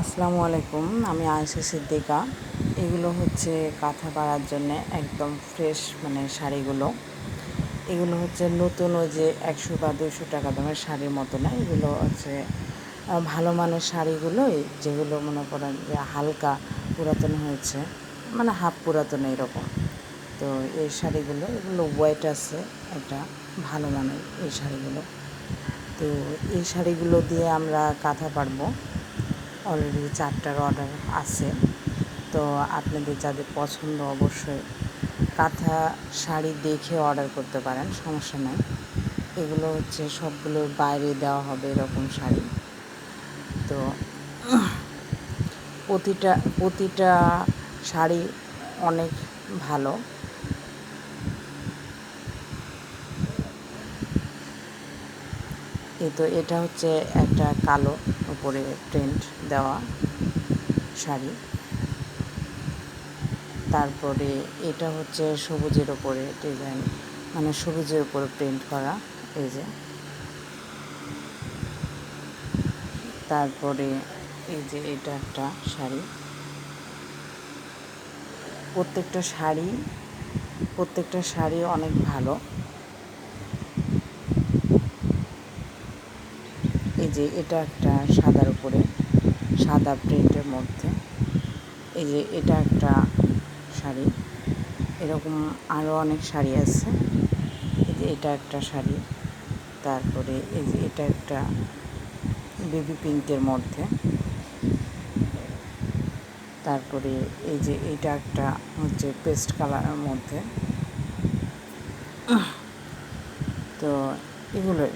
আসসালামু আলাইকুম, আমি আয়েশা সিদ্দিকা। এগুলো হচ্ছে কাঁথা পাড়ার জন্যে একদম ফ্রেশ মানে শাড়িগুলো। এগুলো হচ্ছে নতুন ওই যে একশো বা দুশো টাকা দামের শাড়ির মতো না, এগুলো হচ্ছে ভালো মানের শাড়িগুলোই যেগুলো মনে করেন যে হালকা পুরাতন হয়েছে মানে হাফ পুরাতন এরকম। তো এই শাড়িগুলো, এগুলো ওয়েট আছে একটা, ভালো মানের এই শাড়িগুলো। তো এই শাড়িগুলো দিয়ে আমরা কাঁথা পারব অলরেডি চারটার অর্ডার আছে। তো আপনাদের যাদের পছন্দ অবশ্যই কাঁথা শাড়ি দেখে অর্ডার করতে পারেন, সমস্যা নাই। এগুলো হচ্ছে সবগুলো বাইরে দেওয়া হবে এরকম শাড়ি। তো প্রতিটা প্রতিটা শাড়ি অনেক ভালো। এই তো এটা হচ্ছে একটা কালো উপরে প্রিন্ট দেওয়া শাড়ি। তারপরে এটা হচ্ছে সবুজের ওপরে ডিজাইন মানে সবুজের উপরে প্রিন্ট করা, এই যে। তারপরে এই যে এটা একটা শাড়ি। প্রত্যেকটা শাড়ি প্রত্যেকটা শাড়ি অনেক ভালো এই যে এটা একটা সাদার উপরে, সাদা প্রিন্টের মধ্যে। এই যে এটা একটা শাড়ি। এরকম আরও অনেক শাড়ি আছে। এই যে এটা একটা শাড়ি। তারপরে এই যে এটা একটা বেবি পিঙ্কের মধ্যে। তারপরে এই যে এটা একটা হচ্ছে পেস্ট কালারের মধ্যে। তো এগুলোই।